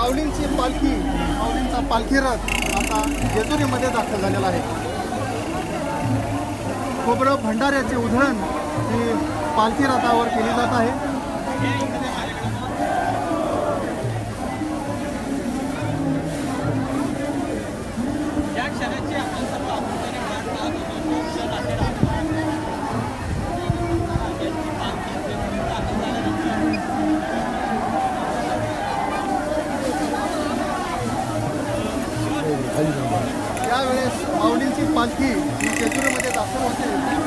माऊलींची पालखी माऊलींचा पालखी रथ आता जेजुरीमध्ये दाखल झालेला आहे. खोबरं भंडाऱ्याचे उधळण ही पालखी रथावर केली जात आहे. क्षणाची यावेळेस माऊलींची पालखी ही जेजुरीमध्ये दाखल होते.